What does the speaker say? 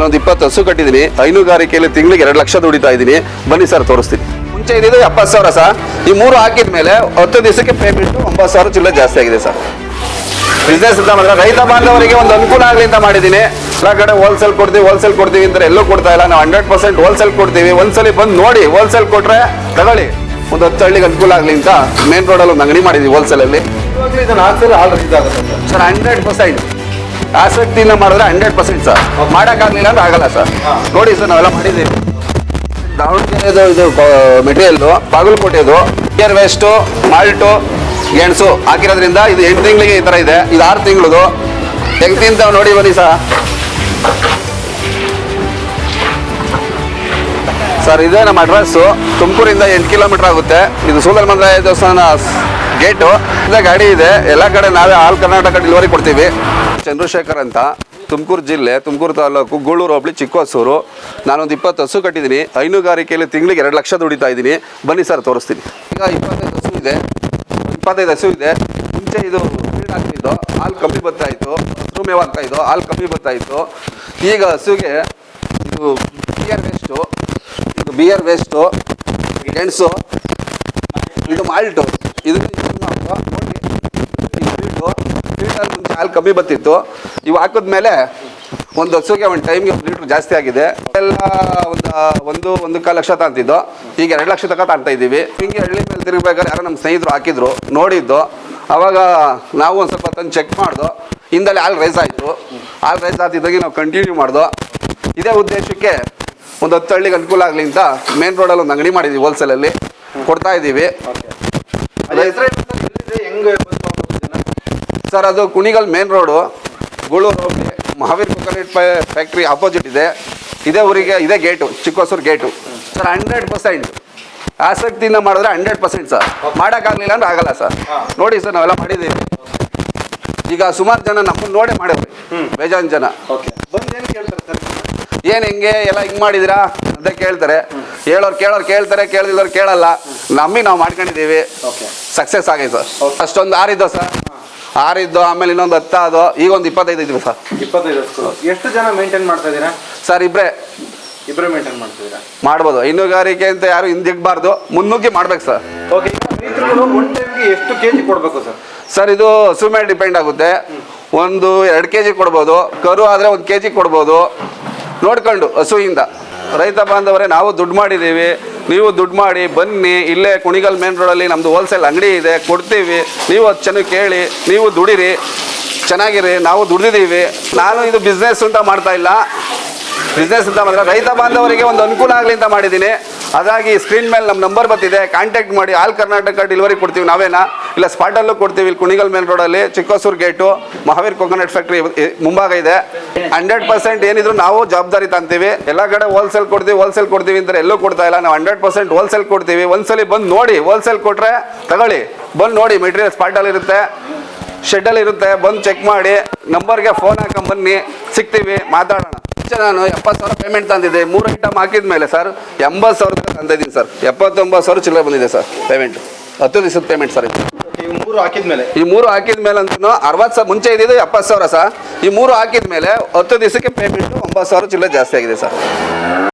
ನಾನೊಂದು ಇಪ್ಪತ್ತು ಹಸು ಕಟ್ಟಿದ್ದೀನಿ. ಹೈನುಗಾರಿಕೆಯಲ್ಲಿ ತಿಂಗಳಿಗೆ ಎರಡು ಲಕ್ಷ ದುಡಿತಾ ಇದ್ದೀನಿ. ಬನ್ನಿ ಸರ್ ತೋರಿಸ್ತೀನಿ. ಮುಂಚೆ ಇದ್ದಿದ್ದು ಎಪ್ಪತ್ತು ಸಾವಿರ ಸರ್. ಈ ಮೂರು ಹಾಕಿದ ಮೇಲೆ ಹತ್ತು ದಿವಸಕ್ಕೆ ಪೇಮೆಂಟ್ ಒಂಬತ್ತು ಸಾವಿರ ಚಿಲ್ಲರೆ ಜಾಸ್ತಿ ಆಗಿದೆ ಸರ್. ಬಿಸ್ನೆಸ್ ಅಂತ ಮಾಡಿದ್ರೆ ರೈತ ಬಾಂಧವರಿಗೆ ಒಂದು ಅನುಕೂಲ ಆಗಲಿ ಅಂತ ಮಾಡಿದ್ದೀನಿ. ಎಲ್ಲ ಕಡೆ ಹೋಲ್ಸೇಲ್ ಕೊಡ್ತೀವಿ ಹೋಲ್ಸೇಲ್ ಕೊಡ್ತೀವಿ ಅಂತ ಎಲ್ಲೂ ಕೊಡ್ತಾ ಇಲ್ಲ. ನಾವು ಹಂಡ್ರೆಡ್ ಪರ್ಸೆಂಟ್ ಹೋಲ್ಸೇಲ್ ಕೊಡ್ತೀವಿ. ಒಂದ್ಸಲಿ ಬಂದು ನೋಡಿ ಹೋಲ್ಸೇಲ್ ಕೊಟ್ರೆ ತಗೊಳ್ಳಿ. ಒಂದು ಹತ್ತು ಹಳ್ಳಿಗೆ ಅನುಕೂಲ ಆಗಲಿ ಅಂತ ಮೇನ್ ರೋಡಲ್ಲಿ ಒಂದು ಅಂಗಡಿ ಮಾಡಿದ್ವಿ ಹೋಲ್ಸೇಲಲ್ಲಿ ಸರ್. ಹಂಡ್ರೆಡ್ ಪರ್ಸೆಂಟ್ ಆಸಕ್ತಿಯಿಂದ ಮಾಡಿದ್ರೆ ಹಂಡ್ರೆಡ್ ಪರ್ಸೆಂಟ್ ಸರ್. ಮಾಡೋಕ್ಕಾಗಲಿಲ್ಲ ಅಂದ್ರೆ ಆಗಲ್ಲ ಸರ್. ನೋಡಿ ಸರ್ ನಾವೆಲ್ಲ ಮಾಡಿದ್ದೀವಿ. ದಾವಣಗೆರೆದು ಇದು ಮೆಟೀರಿಯಲ್ಲು ಬಾಗಲಕೋಟೆದು ಇಯರ್ ವೇಸ್ಟು ಮಾಲ್ಟು ಗೆಣಸು ಹಾಕಿರೋದ್ರಿಂದ ಇದು ಎಂಟು ತಿಂಗಳಿಗೆ ಈ ಥರ ಇದೆ. ಇದು ಆರು ತಿಂಗಳದು. ಹೆಂಗೆ ತಿಂತಾವ್ ನೋಡಿ ಬನ್ನಿ ಸರ್. ಸರ್ ಇದೇ ನಮ್ಮ ಅಡ್ರೆಸ್ಸು ತುಮಕೂರಿಂದ ಎಂಟು ಕಿಲೋಮೀಟರ್ ಆಗುತ್ತೆ. ಇದು ಸೂಲರ್ ಮಂದ್ರಾಯ ದೇವಸ್ಥಾನ ಗೇಟು ಗಾಡಿ ಇದೆ. ಎಲ್ಲ ಕಡೆ ನಾವೇ ಆಲ್ ಕರ್ನಾಟಕ ಡೆಲಿವರಿ ಕೊಡ್ತೀವಿ. ಚಂದ್ರಶೇಖರ್ ಅಂತ, ತುಮಕೂರು ಜಿಲ್ಲೆ, ತುಮಕೂರು ತಾಲೂಕು, ಗೂಳೂರು, ಹೋಬಳಿ ಚಿಕ್ಕೋಸೂರು ನಾನೊಂದು ಇಪ್ಪತ್ತು ಹಸು ಕಟ್ಟಿದ್ದೀನಿ. ಹೈನುಗಾರಿಕೆಯಲ್ಲಿ ತಿಂಗಳಿಗೆ ಎರಡು ಲಕ್ಷ ದುಡಿತಾ ಇದ್ದೀನಿ. ಬನ್ನಿ ಸರ್, ತೋರಿಸ್ತೀನಿ. ಈಗ ಇಪ್ಪತ್ತೈದು ಹಸು ಇದೆ. ಇಪ್ಪತ್ತೈದು ಹಸು ಇದೆ. ಮುಂಚೆ ಇದು ಫೀಲ್ಡ್ ಆಗ್ತಿದ್ದು ಹಾಲು ಕಮ್ಮಿ ಬರ್ತಾಯಿತ್ತು ಹಸು ಮೇವಾಗ್ತಾ ಇದ್ದು ಹಾಲು ಕಮ್ಮಿ ಬರ್ತಾಯಿತ್ತು ಈಗ ಹಸುಗೆ ಇದು ಬಿಯರ್ ವೇಸ್ಟು ಇದು ಬಿಯರ್ ವೇಸ್ಟು ಗೆಣಸು, ಇದು ಮಾಲ್ಟು ಇದು ನೋಡಿ ಇದು ಫೀಲ್ಡು ಫೀಲ್ಡಲ್ಲಿ ಮುಂಚೆ ಹಾಲು ಕಮ್ಮಿ ಬತ್ತಿತ್ತು ಇವು ಹಾಕಿದ್ಮೇಲೆ ಒಂದು ಹಸುಗೆ ಒಂದು ಟೈಮ್ಗೆ ಒಂದು ಲೀಟ್ರ್ ಜಾಸ್ತಿ ಆಗಿದೆ. ಎಲ್ಲ ಒಂದು ಒಂದು ಒಂದು ಕಾಲು ಲಕ್ಷ ತಾಂತಿದ್ದು. ಈಗ ಎರಡು ಲಕ್ಷ ತನಕ ತಾಂತ ಇದ್ದೀವಿ. ಹಿಂಗೆ ಹಳ್ಳಿ ಮೇಲೆ ತಿರುಗಬೇಕಾದ್ರೆ ಯಾರೋ ನಮ್ಮ ಸ್ನೇಹಿತರು ಹಾಕಿದ್ರು, ನೋಡಿದ್ದು. ಅವಾಗ ನಾವು ಒಂದು ಸ್ವಲ್ಪ ತಂದು ಚೆಕ್ ಮಾಡ್ದು. ಹಿಂದಲ್ಲಿ ಹಾಲು ರೈಸ್ ಆಯಿತು. ಹಾಲು ರೈಸ್ ಆಗ್ತಿದ್ದಾಗೆ ನಾವು ಕಂಟಿನ್ಯೂ ಮಾಡ್ದು. ಇದೇ ಉದ್ದೇಶಕ್ಕೆ ಒಂದು ಹತ್ತು ಹಳ್ಳಿಗೆ ಅನುಕೂಲ ಆಗಲಿ ಅಂತ ಮೇನ್ ರೋಡಲ್ಲಿ ಒಂದು ಅಂಗಡಿ ಮಾಡಿದ್ದೀವಿ ಹೋಲ್ಸೇಲಲ್ಲಿ ಕೊಡ್ತಾ ಇದ್ದೀವಿ. ಹೆಂಗೆ ಸರ್ ಅದು ಕುಣಿಗಲ್ ಮೇನ್ ರೋಡು. ಗುಳೂರು ಹೋಗಿ ಮಹಾವೀರ್ ಕೊಕೊನೆಟ್ ಫ್ಯಾಕ್ಟ್ರಿ ಅಪೋಸಿಟ್ ಇದೆ. ಇದೇ ಊರಿಗೆ ಇದೇ gate Chikkosuru gate sir hundred percent ಆಸಕ್ತಿಯಿಂದ ಮಾಡಿದ್ರೆ ಹಂಡ್ರೆಡ್ ಪರ್ಸೆಂಟ್ ಸರ್. ಮಾಡೋಕ್ಕಾಗಲಿಲ್ಲ ಅಂದ್ರೆ ಆಗಲ್ಲ ಸರ್. ನೋಡಿ ಸರ್ ನಾವೆಲ್ಲ ಮಾಡಿದ್ದೀವಿ. ಈಗ ಸುಮಾರು ಜನ ನಮ್ಮನ್ನು ನೋಡೇ ಮಾಡಿದ್ವಿ ಬೇಜಾನ್ ಜನ. ಓಕೆ. ಬಂದು ಏನು ಕೇಳ್ತಾರೆ ಸರ್? ಏನು ಹೆಂಗೆ ಎಲ್ಲ ಹಿಂಗೆ ಮಾಡಿದಿರಾ ಅಂತ ಕೇಳ್ತಾರೆ. ಹೇಳೋರು ಕೇಳೋರು ಕೇಳ್ತಾರೆ ಕೇಳದಿಲ್ಲವ್ರು ಕೇಳಲ್ಲ. ನಮ್ಮಿ ನಾವು ಮಾಡ್ಕೊಂಡಿದ್ದೀವಿ. ಓಕೆ ಸಕ್ಸಸ್ ಆಗೈತೆ ಸರ್. ಅಷ್ಟೊಂದು ಆರಿದ್ದು ಸರ್? ಆರಿದ್ದು ಆಮೇಲೆ ಇನ್ನೊಂದು ಹತ್ತು ಅದು ಈಗ ಒಂದು ಇಪ್ಪತ್ತೈದು ಇದ್ವಿ ಸರ್. ಇಪ್ಪತ್ತೈದು ಎಷ್ಟು ಜನ ಮೇಂಟೈನ್ ಮಾಡ್ತಾ ಇದ್ದೀರಾ? ಸರ್ ಇಬ್ಬರೇ ಇಬ್ಬರೇ ಮೇಂಟೈನ್ ಮಾಡ್ತಿದ್ದೀರಾ ಮಾಡ್ಬೋದು. ಹೈನುಗಾರಿಕೆ ಅಂತ ಯಾರು ಹಿಂದಿಗ್ಬಾರ್ದು. ಮುನ್ನುಗ್ಗಿ ಮಾಡ್ಬೇಕು ಸರ್. ಓಕೆ ಎಷ್ಟು ಕೆ ಜಿ ಕೊಡಬೇಕು ಸರ್? ಸರ್ ಇದು ಹಸು ಮೇಲೆ ಡಿಪೆಂಡ್ ಆಗುತ್ತೆ. ಒಂದು ಎರಡು ಕೆ ಜಿ ಕೊಡ್ಬೋದು. ಕರು ಆದರೆ ಒಂದು ಕೆ ಜಿ ಕೊಡ್ಬೋದು. ನೋಡ್ಕೊಂಡು ಹಸುವಿಂದ. ರೈತ ಬಾಂಧವರೇ, ನಾವು ದುಡ್ಡು ಮಾಡಿದ್ದೀವಿ ನೀವು ದುಡ್ಡು ಮಾಡಿ, ಬನ್ನಿ, ಇಲ್ಲೇ ಕುಣಿಗಲ್ ಮೇನ್ ರೋಡಲ್ಲಿ ನಮ್ಮದು ಹೋಲ್ಸೇಲ್ ಅಂಗಡಿ ಇದೆ, ಕೊಡ್ತೀವಿ. ನೀವು ಅದು ಚೆನ್ನಾಗಿ ಕೇಳಿ, ನೀವು ದುಡಿರಿ, ಚೆನ್ನಾಗಿರಿ, ನಾವು ದುಡಿದೀವಿ ನಾನು ಇದು ಬಿಸ್ನೆಸ್ ಅಂತ ಮಾಡ್ತಾ ಇಲ್ಲ. ಬಿಸ್ನೆಸ್ ಅಂತ ಮಾಡಿದ್ರೆ ರೈತ ಬಾಂಧವರಿಗೆ ಒಂದು ಅನುಕೂಲ ಆಗಲಿ ಅಂತ ಮಾಡಿದ್ದೀನಿ. ಅದಾಗಿ ಸ್ಕ್ರೀನ್ ಮೇಲೆ ನಮ್ಮ ನಂಬರ್ ಬರ್ತಿದೆ. ಕಾಂಟ್ಯಾಕ್ಟ್ ಮಾಡಿ, ಆಲ್ ಕರ್ನಾಟಕ ಡೆಲಿವರಿ ಕೊಡ್ತೀವಿ ನಾವೇನಾ? ಇಲ್ಲ ಸ್ಪಾಟಲ್ಲೂ ಕೊಡ್ತೀವಿ. ಇಲ್ಲಿ ಕುಣಿಗಲ್ ಮೇನ್ ರೋಡಲ್ಲಿ Chikkosuru gate Mahaveer coconut factory ಮುಂಭಾಗ ಇದೆ. ಹಂಡ್ರೆಡ್ ಪರ್ಸೆಂಟ್ ಏನಿದ್ರು ನಾವು ಜವಾಬ್ದಾರಿ ತಂತೀವಿ. ಎಲ್ಲ ಕಡೆ ಹೋಲ್ಸೇಲ್ ಕೊಡ್ತೀವಿ ಹೋಲ್ಸೇಲ್ ಕೊಡ್ತೀವಿ ಅಂದ್ರೆ ಎಲ್ಲೂ ಕೊಡ್ತಾ ಇಲ್ಲ. ನಾವು ಹಂಡ್ರೆಡ್ ಪರ್ಸೆಂಟ್ ಹೋಲ್ಸೇಲ್ ಕೊಡ್ತೀವಿ. ಒಂದ್ಸಲಿ ಬಂದು ನೋಡಿ ಹೋಲ್ಸೇಲ್ ಕೊಟ್ರೆ ತಗೊಳ್ಳಿ. ಬಂದು ನೋಡಿ ಮೆಟೀರಿಯಲ್ ಸ್ಪಾಟಲ್ಲಿ ಇರುತ್ತೆ. ಶೆಡ್ಡಲ್ಲಿ ಇರುತ್ತೆ. ಬಂದು ಚೆಕ್ ಮಾಡಿ. ನಂಬರ್ಗೆ ಫೋನ್ ಹಾಕೊಂಬನ್ನಿ ಸಿಗ್ತೀವಿ. ಮಾತಾಡೋಣ. ನಾನು ಎಪ್ಪತ್ತು ಸಾವಿರ ಪೇಮೆಂಟ್ ತಂದಿದ್ದೆ. ಮೂರು ಐಟಮ್ ಹಾಕಿದ ಮೇಲೆ ಸರ್ ಎಂಬತ್ತು ಸಾವಿರ ತಂದಿದ್ದೀನಿ ಸರ್ ಎಪ್ಪತ್ತೊಂಬತ್ತು ಸಾವಿರ ಚಿಲ್ಲರೆ ಬಂದಿದೆ ಸರ್ ಪೇಮೆಂಟ್ ಹತ್ತು ದಿವಸದ ಪೇಮೆಂಟ್ ಸರ್ ಇದು. ಮೂರು ಹಾಕಿದ್ಮೇಲೆ ಈ ಮೂರು ಹಾಕಿದ ಮೇಲೆ ಅಂತ ಅರವತ್ತು ಸಾವಿರ ಮುಂಚೆ ಇದ್ದಿದ್ದು ಎಪ್ಪತ್ತು ಸಾವಿರ ಸರ್. ಈ ಮೂರು ಹಾಕಿದ ಮೇಲೆ ಹತ್ತು ದಿವಸಕ್ಕೆ ಪೇಮೆಂಟ್ ಒಂಬತ್ತು ಸಾವಿರ ಚಿಲ್ಲರೆ ಜಾಸ್ತಿ ಆಗಿದೆ ಸರ್.